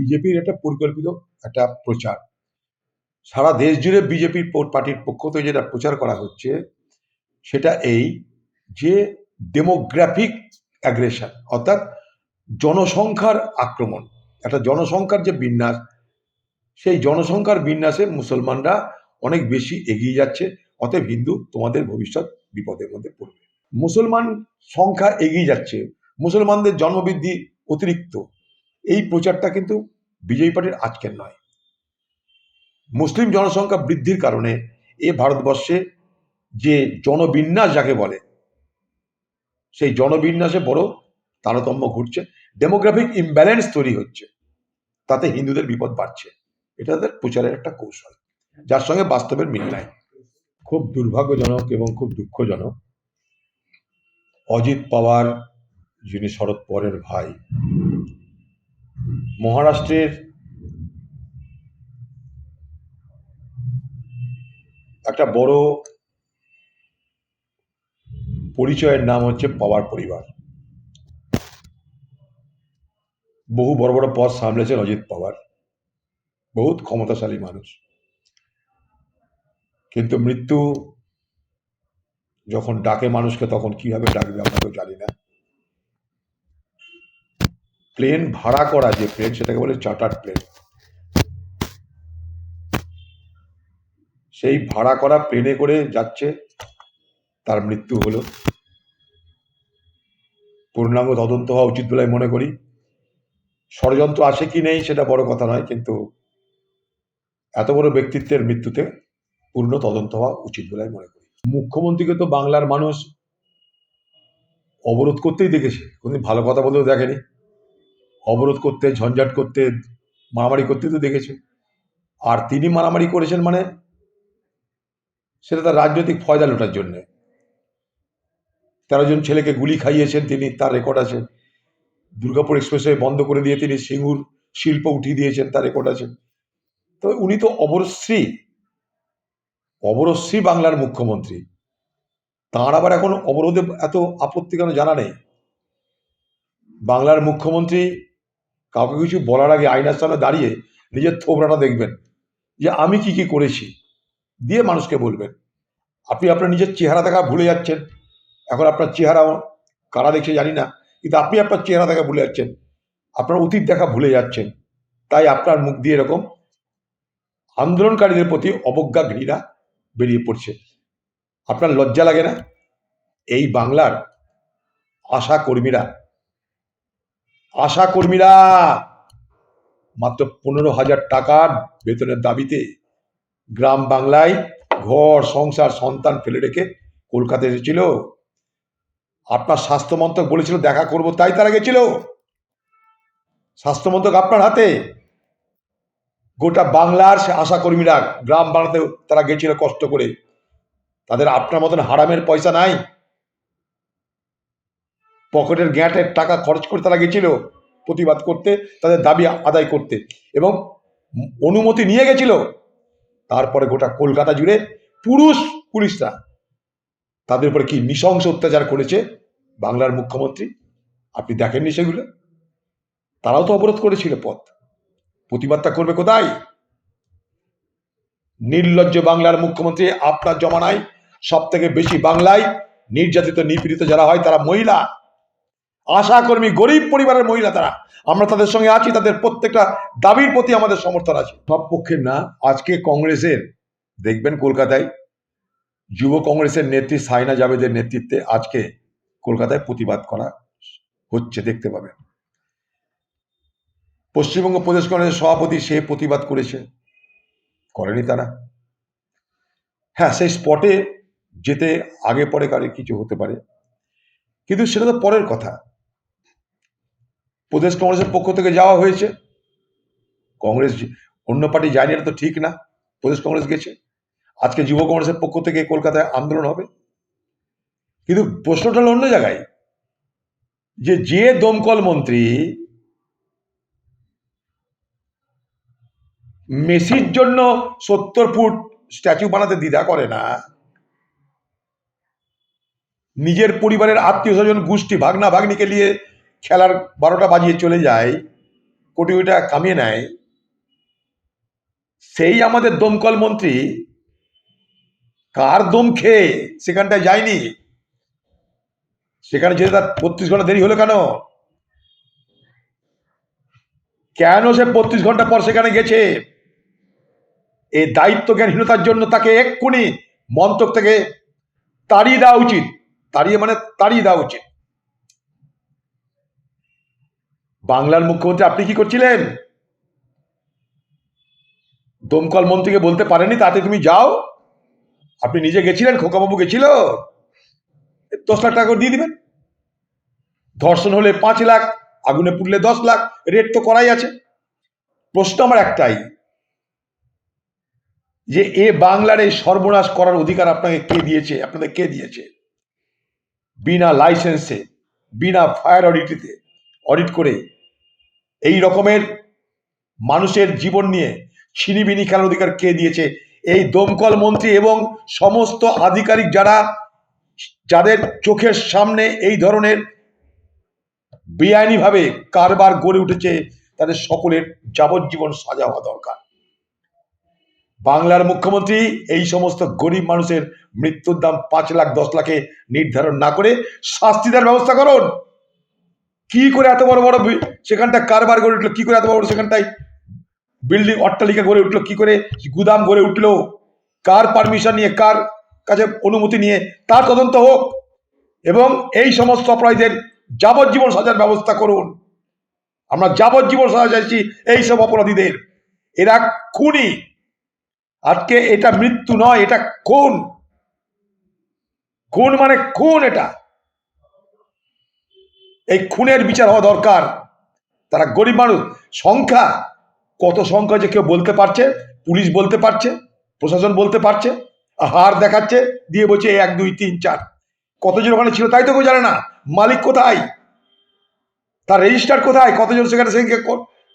বিজেপির একটা পরিকল্পিত একটা প্রচার। সারা দেশ জুড়ে বিজেপির পার্টির পক্ষ থেকে যেটা প্রচার করা হচ্ছে, সেটা এই যে ডেমোগ্রাফিক অ্যাগ্রেশন অর্থাৎ জনসংখ্যার আক্রমণ, একটা জনসংখ্যার যে বিন্যাস, সেই জনসংখ্যার বিন্যাসে মুসলমানরা অনেক বেশি এগিয়ে যাচ্ছে, অতএব হিন্দু তোমাদের ভবিষ্যৎ বিপদের মধ্যে পড়বে। মুসলমান সংখ্যা এগিয়ে যাচ্ছে, মুসলমানদের জন্মবৃদ্ধি অতিরিক্ত। এই প্রচারটা কিন্তু বিজেপি পার্টির আজকের নয়। মুসলিম জনসংখ্যা বৃদ্ধির কারণে এ ভারতবর্ষে যে জনবিন্যাস যাকে বলে, সেই জনবিন্যাসে বড় তারতম্য ঘটছে। ডেমোগ্রাফিক ইমব্যালেন্স তৈরি হচ্ছে। তাতে হিন্দুদের বিপদ বাড়ছে। এটা তাদের প্রচারের একটা কৌশল। যার সঙ্গে বাস্তবের মিল নাই। খুব দুর্ভাগ্যজনক এবং খুব দুঃখজনক, অজিত পাওয়ার, যিনি শরদ পরের ভাই মহারাষ্ট্রের একটা বড় পরিচয়ের নাম হচ্ছে পাওয়ার পরিবার। বহু বড় বড় পদ সামলেছেন অজিত পাওয়ার। বহুত ক্ষমতাশালী মানুষ। কিন্তু মৃত্যু যখন ডাকে মানুষকে, তখন কীভাবে ডাকবে আমরা কেউ জানি না। প্লেন ভাড়া করা যে প্লেন সেটাকে বলে চার্টার্ড প্লেন সেই ভাড়া করা প্লেনে করে যাচ্ছে, তার মৃত্যু হলো। পূর্ণাঙ্গ তদন্ত হওয়া উচিত বলে মনে করি। ষড়যন্ত্র আছে কি নেই সেটা বড় কথা নয়, কিন্তু এত বড় ব্যক্তিত্বের মৃত্যুতে পূর্ণ তদন্ত হওয়া উচিত বলে মনে করি। মুখ্যমন্ত্রীকে তো বাংলার মানুষ অবরোধ করতেই দেখেছে, কোনদিন ভালো কথা বলেও দেখেনি। অবরোধ করতে, ঝঞ্ঝাট করতে, মারামারি করতে তো দেখেছে। আর তিনি মারামারি করেছেন মানে সেটা তার রাজনৈতিক ফয়দা লোটার জন্যে। তেরো জন ছেলেকে গুলি খাইয়েছেন তিনি, তার রেকর্ড আছে। দুর্গাপুর এক্সপ্রেসওয়ে বন্ধ করে দিয়ে তিনি সিঙ্গুর শিল্প উঠিয়ে দিয়েছেন, তার রেকর্ড আছে। তো উনি তো অবরশ্রী অবরশ্রী বাংলার মুখ্যমন্ত্রী। তাঁর আবার এখন অবরোধে এত আপত্তি কেন জানা নেই? বাংলার মুখ্যমন্ত্রী কাউকে কিছু বলার আগে আয়নার সামনে দাঁড়িয়ে নিজের থোবরাটা দেখবেন যে আমি কি কি করেছি দিয়ে মানুষকে বলবেন। আপনি আপনার নিজের চেহারা দেখা ভুলে যাচ্ছেন। এখন আপনার চেহারা কারা দেখছে জানি না, কিন্তু আপনি আপনার চেহারা দেখা ভুলে যাচ্ছেন। আপনার অতীত দেখা ভুলে যাচ্ছেন। তাই আপনার মুখ দিয়ে এরকম আন্দোলনকারীদের প্রতি অবজ্ঞা ঘৃণা বেরিয়ে পড়ছে। আপনার লজ্জা লাগে না? এই বাংলার আশা কর্মীরা আশা কর্মীরা, মাত্র পনেরো হাজার টাকার বেতনের দাবিতে গ্রাম বাংলায় ঘর, সংসার, সন্তান ফেলে রেখে কলকাতা এসেছিল। আপনার স্বাস্থ্যমন্ত্রক বলেছিল দেখা করব, তাই তারা গেছিল। স্বাস্থ্যমন্ত্রক আপনার হাতে। গোটা বাংলার সে আশাকর্মীরা গ্রাম বাংলাতে তারা গেছিল কষ্ট করে। তাদের আপনার মতন হারামের পয়সা নাই। পকেটের গ্যাঁটের টাকা খরচ করে তারা গেছিল প্রতিবাদ করতে, তাদের দাবি আদায় করতে এবং অনুমতি নিয়ে গেছিল। তারপরে গোটা কলকাতা জুড়ে পুরুষ পুলিশরা তাদের উপরে কি নৃশংস অত্যাচার করেছে বাংলার মুখ্যমন্ত্রী? আপনি দেখেননি সেগুলো? তারাও তো অবরোধ করেছিল পথ। প্রতিবাদটা করবে কোথায়? নির্লজ্জ বাংলার মুখ্যমন্ত্রী আপনার জমানায় সব থেকে বেশি বাংলায় নির্যাতিত নিপীড়িত যারা হয় তারা মহিলা। আশাকর্মী গরিব পরিবারের মহিলা তারা। আমরা তাদের সঙ্গে আছি, তাদের প্রত্যেকটা দাবির প্রতি আমাদের সমর্থন আছে। সব পক্ষের না, আজকে কংগ্রেসের, দেখবেন কলকাতায়, যুব কংগ্রেসের নেত্রী সাইনা জাভেদের নেতৃত্বে আজকে কলকাতায় প্রতিবাদ করা হচ্ছে, দেখতে পাবেন। পশ্চিমবঙ্গ প্রদেশ কংগ্রেসের সভাপতি সে প্রতিবাদ করেছে। করেনি তারা। হ্যাঁ সেই স্পটে যেতে আগে পরে কারে কিছু হতে পারে। কিন্তু সেটা তো পরের কথা। প্রদেশ কংগ্রেসের পক্ষ থেকে যাওয়া হয়েছে। কংগ্রেস অন্য পার্টি যায়নি এটা তো ঠিক না। প্রদেশ কংগ্রেস গেছে। আজকে যুব কংগ্রেসের পক্ষ থেকে কলকাতায় আন্দোলন হবে। কিন্তু প্রশ্নটা হলো অন্য জায়গায়। যে যে দমকল মন্ত্রী মেসির জন্য সত্তর ফুট স্ট্যাচু বানাতে দ্বিধা করে না, নিজের পরিবারের আত্মীয় স্বজন গোষ্ঠী ভাগনা ভাগ্নিকে নিয়ে খেলার বারোটা বাজিয়ে চলে যায়, কোটি কোটি কামিয়ে নেয়। সেই আমাদের দমকল মন্ত্রী, কার দম খেয়ে সেখানটায় যায়নি? সেখানে যেতে তার বত্রিশ ঘণ্টা দেরি হলো কেন? কেন সে বত্রিশ ঘণ্টা পর সেখানে গেছে? এই দায়িত্ব জ্ঞানহীনতার জন্য তাকে এক্ষুনি মন্ত্রক থেকে তাড়িয়ে দেওয়া উচিত। তাড়িয়ে মানে তাড়িয়ে দেওয়া উচিত। বাংলার মুখ্যমন্ত্রী, আপনি কি করছিলেন? দমকল মন্ত্রীকে বলতে পারেনি তাতে তুমি যাও। আপনি নিজে গেছিলেন, খোকাবাবু গেছিল। দশ লাখ টাকা করে দিয়ে দিবেন। ধর্ষণ হলে পাঁচ লাখ, আগুনে পুড়লে দশ লাখ, রেট তো করাই আছে। প্রশ্ন আমার একটাই, যে এ বাংলার এই সর্বনাশ করার অধিকার আপনাকে কে দিয়েছে? আপনাদের কে দিয়েছে? বিনা লাইসেন্সে বিনা ফায়ার অডিটিতে অডিট করে এই রকমের মানুষের জীবন নিয়ে ছিনিবিনি খেলার অধিকার কে দিয়েছে? এই দমকল মন্ত্রী এবং সমস্ত আধিকারিক যারা, যাদের চোখের সামনে এই ধরনের বেআইনিভাবে কারবার গড়ে উঠেছে, তাদের সকলের যাবজ্জীবন সাজা হওয়া দরকার। বাংলার মুখ্যমন্ত্রী এই সমস্ত গরিব মানুষের মৃত্যুর দাম পাঁচ লাখ, দশ লাখে নির্ধারণ না করে শাস্তি দেওয়ার ব্যবস্থা করুন। কি করে এত বড় বড় সেখানটা কারবার গড়ে উঠল? কি করে এত বড় বড় সেখানটায় বিল্ডিং অট্টালিকা গড়ে উঠল? কি করে গুদাম গড়ে উঠল? কার পারমিশন নিয়ে, কার কাছে অনুমতি নিয়ে? তার তদন্ত হোক এবং এই সমস্ত অপরাধীদের যাবজ্জীবন সাজার ব্যবস্থা করুন। আমরা যাবজ্জীবন সাজা চাইছি এই সব অপরাধীদের। এরা খুনি। আজকে এটা মৃত্যু নয়, এটা খুন। খুন মানে খুন এটা। এই খুনের বিচার হওয়া দরকার। তারা গরিব মানুষ। সংখ্যা, কত সংখ্যা যে কেউ বলতে পারছে, পুলিশ বলতে পারছে, প্রশাসন বলতে পারছে হার দেখাচ্ছে, দিয়ে বলছে এক, দুই, তিন, চার। কতজন ওখানে ছিল তাই তো কেউ জানে না। মালিক কোথায়? তার রেজিস্টার কোথায়? কতজন সেখানে সেখানে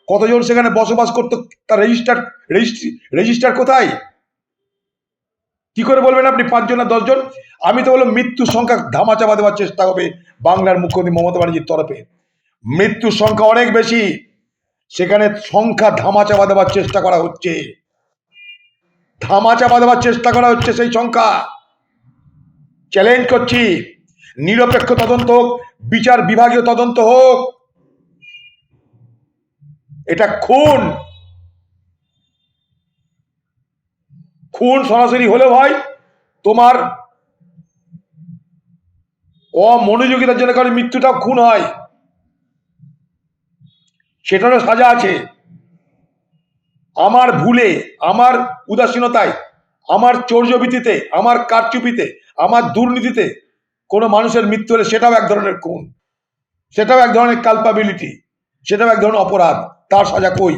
কতজন সেখানে বসবাস করতো? তার রেজিস্টার রেজিস্ট্রি রেজিস্টার কোথায়? কি করে বলবেন আপনি? পাঁচজন না দশজন? আমি তো বললাম মৃত্যুর সংখ্যা ধামাচাপা দেওয়ার চেষ্টা হবে বাংলার মুখ্যমন্ত্রী মমতা ব্যানার্জির তরফে। মৃত্যুর সংখ্যা অনেক বেশি। সেখানে সংখ্যা ধামাচাপা দেওয়ার চেষ্টা করা হচ্ছে। ধামাচাপা দেওয়ার চেষ্টা করা হচ্ছে সেই সংখ্যা। চ্যালেঞ্জ করছি। নিরপেক্ষ তদন্ত হোক, বিচার বিভাগীয় তদন্ত হোক। এটা খুন। খুন সরাসরি হলে ভাই তোমার অমনোযোগিতার জন্য কারণ মৃত্যুটাও খুন হয়, সেটারও সাজা আছে। আমার ভুলে, আমার উদাসীনতায়, আমার চৌর্যবৃত্তিতে আমার কারচুপিতে, আমার দুর্নীতিতে কোনো মানুষের মৃত্যু হলে সেটাও এক ধরনের খুন, সেটাও এক ধরনের কালপাবিলিটি সেটাও এক ধরনের অপরাধ, তার সাজা কই?